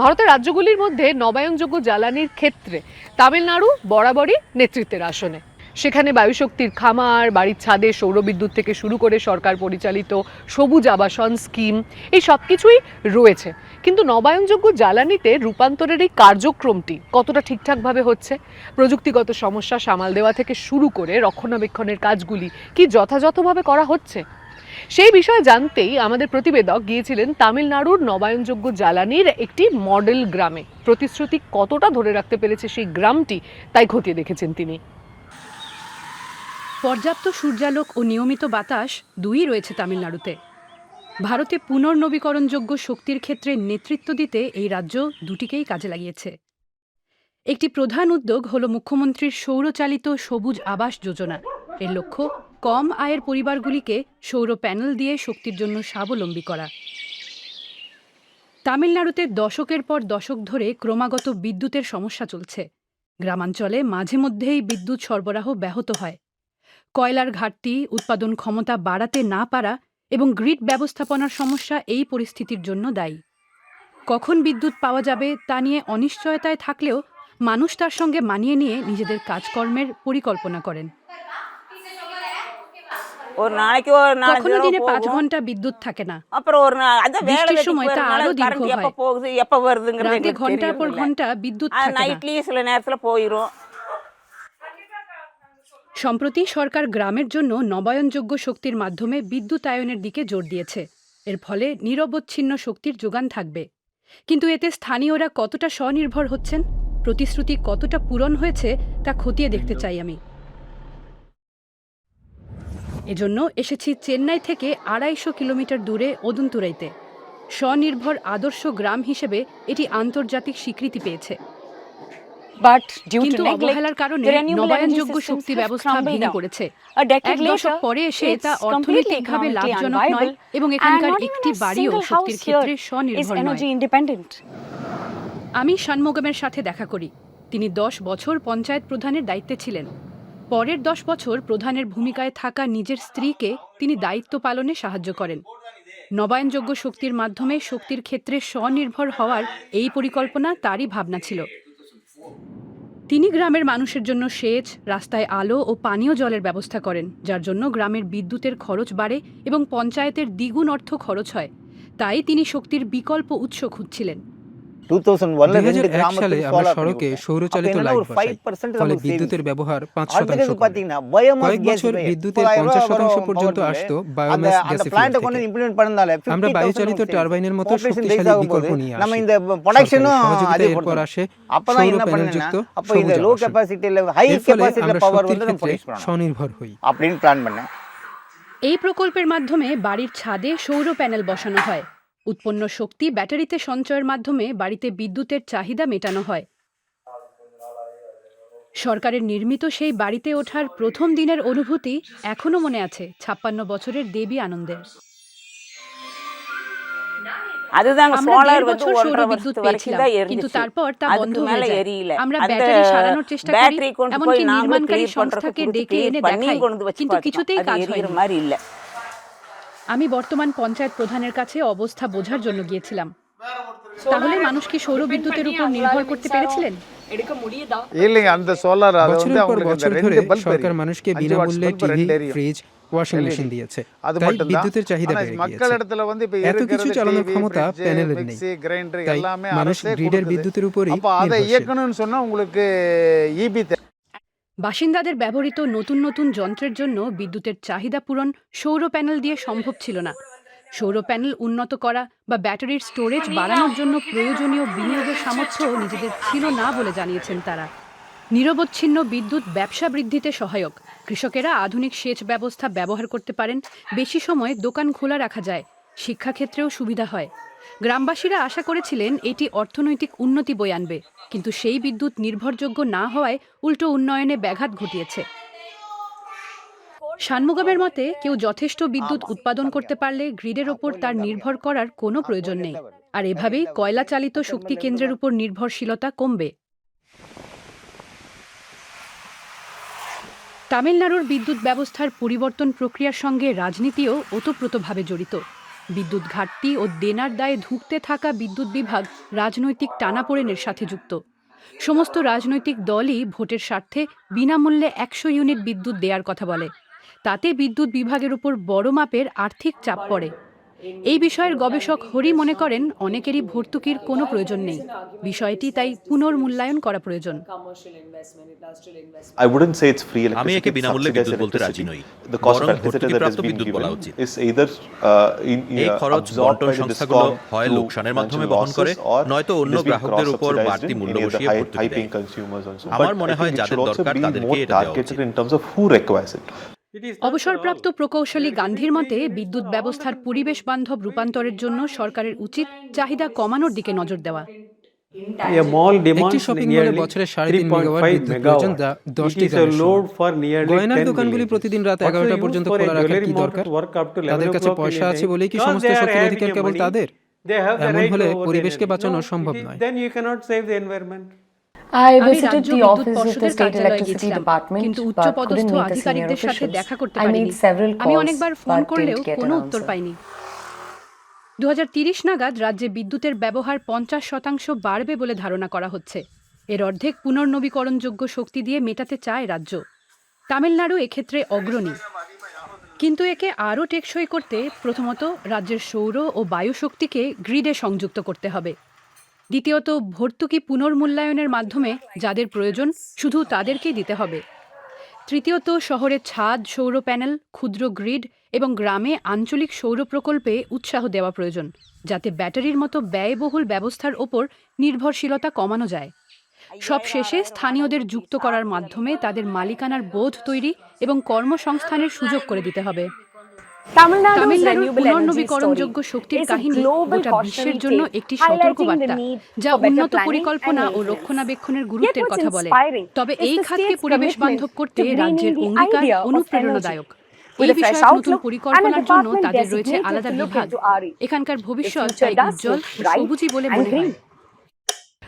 ভারতের রাজ্যগুলির মধ্যে নবায়নযোগ্য জ্বালানির ক্ষেত্রে তামিলনাড়ু বরাবরই নেতৃত্বের আসনে। সেখানে বায়ুশক্তির খামার, বাড়ির ছাদে সৌরবিদ্যুৎ থেকে শুরু করে সরকার পরিচালিত সবুজ আবাসন স্কিম, এই সব কিছুই রয়েছে। কিন্তু নবায়নযোগ্য জ্বালানিতে রূপান্তরের এই কার্যক্রমটি কতটা ঠিকঠাকভাবে হচ্ছে? প্রযুক্তিগত সমস্যা সামাল দেওয়া থেকে শুরু করে রক্ষণাবেক্ষণের কাজগুলি কি যথাযথভাবে করা হচ্ছে? সেই বিষয়ে জানতেই আমাদের প্রতিবেদক গিয়েছিলেন তামিলনাড়ুর নবায়নযোগ্য জ্বালানির একটি মডেল গ্রামে। প্রতিশ্রুতি কতটা ধরে রাখতে পেরেছে সেই গ্রামটি, তাই খতিয়ে দেখেছেন তিনি। পর্যাপ্ত সূর্যালোক ও নিয়মিত বাতাস দুই রয়েছে তামিলনাড়ুতে। ভারতে পুনর্নবীকরণযোগ্য শক্তির ক্ষেত্রে নেতৃত্ব দিতে এই রাজ্য দুটিকেই কাজে লাগিয়েছে। একটি প্রধান উদ্যোগ হল মুখ্যমন্ত্রীর সৌরচালিত সবুজ আবাস যোজনা। এর লক্ষ্য কম আয়ের পরিবারগুলিকে সৌর প্যানেল দিয়ে শক্তির জন্য স্বাবলম্বী করা। তামিলনাড়ুতে দশকের পর দশক ধরে ক্রমাগত বিদ্যুতের সমস্যা চলছে। গ্রামাঞ্চলে মাঝে মধ্যেই বিদ্যুৎ সরবরাহ ব্যাহত হয়। কয়লার ঘাটতি, উৎপাদন ক্ষমতা বাড়াতে না পারা এবং গ্রিড ব্যবস্থাপনার সমস্যা এই পরিস্থিতির জন্য দায়ী। কখন বিদ্যুৎ পাওয়া যাবে তা নিয়ে অনিশ্চয়তায় থাকলেও মানুষ তার সঙ্গে মানিয়ে নিয়ে নিজেদের কাজকর্মের পরিকল্পনা করেন। ஒரு நாளைக்கு ஒரு நாலஞ்சு কখনো தடவை দিনে পাঁচ போகும். ঘন্টা বিদ্যুৎ থাকে না அப்புறம் ஒரு நாள் அதான் வேலை বৃষ্টির வெட்டிக்கு সময় তা போறதுனால আরো দীর্ঘ கரண்ட் எப்ப হয়। போகுது எப்ப வருதுங்கிறது রাতে எங்களுக்கு ঘন্টার পর தெரியறதில்ல. ঘন্টা বিদ্যুৎ அது থাকে না நைட்லயும் சில நேரத்துல போயிரும் সম্প্রতি সরকার গ্রামের জন্য নবায়নযোগ্য শক্তির মাধ্যমে বিদ্যুতায়নের দিকে জোর দিয়েছে এর ফলে নিরবচ্ছিন্ন শক্তির যোগান থাকবে কিন্তু এতে স্থানীয়রা কতটা স্বনির্ভর হচ্ছেন প্রতিশ্রুতি কতটা পূরণ হয়েছে তা খতিয়ে দেখতে চাই আমি এজন্য এসেছি চেন্নাই থেকে আড়াইশো কিলোমিটার দূরে ওদন্তুরাইতে স্বনির্ভর আদর্শ গ্রাম হিসেবে এটি আন্তর্জাতিক স্বীকৃতি পেয়েছে। কিন্তু অবহেলার কারণে নবায়নযোগ্য শক্তি ব্যবস্থা ভেঙে পড়েছে। এক দশক পরে এসে তা অর্থনৈতিকভাবে লাভজনক নয় এবং এখানকার একটি বাড়িও শক্তির ক্ষেত্রে স্বনির্ভর নয়। আমি ষণমুগমের সাথে দেখা করি। তিনি দশ বছর পঞ্চায়েত প্রধানের দায়িত্বে ছিলেন। পরের দশ বছর প্রধানের ভূমিকায় থাকা নিজের স্ত্রীকে তিনি দায়িত্ব পালনে সাহায্য করেন। নবায়নযোগ্য শক্তির মাধ্যমে শক্তির ক্ষেত্রে স্বনির্ভর হওয়ার এই পরিকল্পনা তারই ভাবনা ছিল। তিনি গ্রামের মানুষের জন্য সেচ, রাস্তায় আলো ও পানীয় জলের ব্যবস্থা করেন, যার জন্য গ্রামের বিদ্যুতের খরচ বাড়ে এবং পঞ্চায়েতের দ্বিগুণ অর্থ খরচ হয়। তাই তিনি শক্তির বিকল্প উৎস খুঁজছিলেন। এই প্রকল্পের মাধ্যমে বাড়ির ছাদে সৌর প্যানেল বসানো হয় উৎপন্ন শক্তি ব্যাটারিতে সঞ্চয়ের মাধ্যমে বাড়িতে বিদ্যুতের চাহিদা মেটানো হয়। সরকারের নির্মিত সেই বাড়িতে ওঠার প্রথম দিনের অনুভূতি এখনও মনে আছে ছাপ্পান্ন বছরের দেবী আনন্দের। কিন্তু তারপর তা বন্ধ হয়ে আমরা ব্যাটারি সারানোর চেষ্টা করি নির্মাণকারী সংস্থাকে ডেকে এনে দেখাই কিন্তু কিছুতেই কাজ হয় আমি বর্তমান পঞ্চায়েত প্রধানের কাছে অবস্থা বোঝার জন্য গিয়েছিলাম তাহলে মানুষ কি সৌর বিদ্যুতের উপর নির্ভর করতে পেরেছিলেন இல்லைங்க அந்த சோலார் அது வந்து বছরের পর அவங்களுக்கு বছর அந்த ধরে ரெண்டு பல்ப் সরকার মানুষকে বিনামূল্যে TV fridge washing LED machine দিয়েছে அது তাই மட்டும்தான் বিদ্যুতের চাহিদা ஆனா বেড়ে மக்கள் গিয়েছে இடத்துல வந்து இப்ப এত কিছু இருக்கிறது চালানোর TV, ক্ষমতা fridge, প্যানেলের নেই mixie, grinder তাই எல்லாமே মানুষ அரசே গ্রিডের கொடுக்குது. বিদ্যুতের উপরই அப்ப அதை নির্ভরশীল இயக்கணும்னு சொன்னா உங்களுக்கு இபி বাসিন্দাদের ব্যবহৃত নতুন নতুন যন্ত্রের জন্য বিদ্যুতের চাহিদা পূরণ সৌর প্যানেল দিয়ে সম্ভব ছিল না। সৌর প্যানেল উন্নত করা বা ব্যাটারির স্টোরেজ বাড়ানোর জন্য প্রয়োজনীয় বিনিয়োগের সামর্থ্য নিজেদের ছিল না বলে জানিয়েছেন তারা। নিরবচ্ছিন্ন বিদ্যুৎ ব্যবসা বৃদ্ধিতে সহায়ক। কৃষকেরা আধুনিক সেচ ব্যবস্থা ব্যবহার করতে পারেন। বেশি সময় দোকান খোলা রাখা যায়। শিক্ষাক্ষেত্রেও সুবিধা হয়। গ্রামবাসীরা আশা করেছিলেন এটি অর্থনৈতিক উন্নতি বয়ে আনবে কিন্তু সেই বিদ্যুৎ নির্ভরযোগ্য না হওয়ায় উল্টো উন্নয়নে ব্যাঘাত ঘটিয়েছে। শানমুগামের মতে কেউ যথেষ্ট বিদ্যুৎ উৎপাদন করতে পারলে গ্রিডের ওপর তার নির্ভর করার কোনো প্রয়োজন নেই। আর এভাবেই কয়লা চালিত শক্তি কেন্দ্রের উপর নির্ভরশীলতা কমবে। তামিলনাড়ুর বিদ্যুৎ ব্যবস্থার পরিবর্তন প্রক্রিয়ার সঙ্গে রাজনীতিও ওতপ্রোতভাবে জড়িত। বিদ্যুৎ ঘাটতি ও দেনার দায়ে ধুঁকতে থাকা বিদ্যুৎ বিভাগ রাজনৈতিক টানাপোড়েনের সাথে যুক্ত। সমস্ত রাজনৈতিক দলই ভোটের স্বার্থে বিনামূল্যে একশো ইউনিট বিদ্যুৎ দেওয়ার কথা বলে। তাতে বিদ্যুৎ বিভাগের উপর বড় মাপের আর্থিক চাপ পড়ে। এই বিষয়ের গবেষক হরি মনে করেন অনেকেরই ভর্তুকির কোনো প্রয়োজন নেই। বিষয়টি তাই পুনর্মূল্যায়ন করা প্রয়োজন। আমি একে বিনামূল্যে বিদ্যুৎ বলতে রাজি নই। বরং ভর্তুকিপ্রাপ্ত বিদ্যুৎ বলা উচিত। এই খরচ বন্টন সংস্থাগুলো হয় লোকসানের মাধ্যমে বহন করে নয়তো অন্য গ্রাহকদের উপর বাড়তি মূল্য বসিয়ে ভর্তুকি দেয়। আমার মনে হয় যাদের দরকার তাদেরকে এটা দেওয়া উচিত। অবসরপ্রাপ্ত প্রকৌশলী গান্ধীর মতে বিদ্যুৎ ব্যবস্থার পরিবেশ বান্ধব রূপান্তরের জন্য সরকারের উচিত চাহিদা কমানোর দিকে নজর দেওয়া। একটি শপিং মলে বছরে সাড়ে তিন মেগাওয়াট বিদ্যুৎ প্রয়োজন যা দশটি গয়নার দোকানগুলি প্রতিদিন রাত এগারোটা পর্যন্ত খোলা রাখার কি দরকার? তাদের কাছে পয়সা আছে বলেই কি সমস্ত শক্তির অধিকার কেবল তাদের? এমন হলে পরিবেশকে বাঁচানো সম্ভব নয়। I visited the office of the state electricity department, কিন্তু the senior আধিকারিকদের সাথে officials. দেখা করতে পারিনি। আমি অনেকবার ফোন করলেও কোনো উত্তর. পাইনি। দু নাগাদ রাজ্যে বিদ্যুতের ব্যবহার পঞ্চাশ শতাংশ বাড়বে বলে ধারণা করা হচ্ছে। এর অর্ধেক পুনর্নবীকরণযোগ্য শক্তি দিয়ে মেটাতে চায় রাজ্য। তামিলনাড়ু এক্ষেত্রে অগ্রণী। কিন্তু একে আরও টেকসই করতে প্রথমত রাজ্যের সৌর ও বায়ু শক্তিকে গ্রিডে সংযুক্ত করতে হবে। দ্বিতীয়ত, ভর্তুকি পুনর্মূল্যায়নের মাধ্যমে যাদের প্রয়োজন, শুধু তাদেরকেই দিতে হবে। তৃতীয়ত শহরে ছাদ, সৌর প্যানেল, ক্ষুদ্র গ্রিড এবং গ্রামে আঞ্চলিক সৌর প্রকল্পে উৎসাহ দেওয়া প্রয়োজন, যাতে ব্যাটারির মতো ব্যয়বহুল ব্যবস্থার ওপর নির্ভরশীলতা কমানো যায়। সবশেষে, স্থানীয়দের যুক্ত করার মাধ্যমে তাদের মালিকানার বোধ তৈরি এবং কর্মসংস্থানের সুযোগ করে দিতে হবে। পুনর্নবীকরণযোগ্য শক্তির কাহিনী গোটা বিশ্বের জন্য একটি সতর্কবার্তা। যা উন্নত পরিকল্পনা ও রক্ষণাবেক্ষণের গুরুত্বের কথা বলে। তবে এই খাতকে পরিবেশ বান্ধব করতে রাজ্যের অঙ্গীকার অনুপ্রেরণাদায়ক। এই বিষয়ে নতুন পরিকল্পনার জন্য তাদের রয়েছে আলাদা বিভাগ। এখানকার ভবিষ্যৎ তাই উজ্জ্বল সবুজই বলে মনে হয়।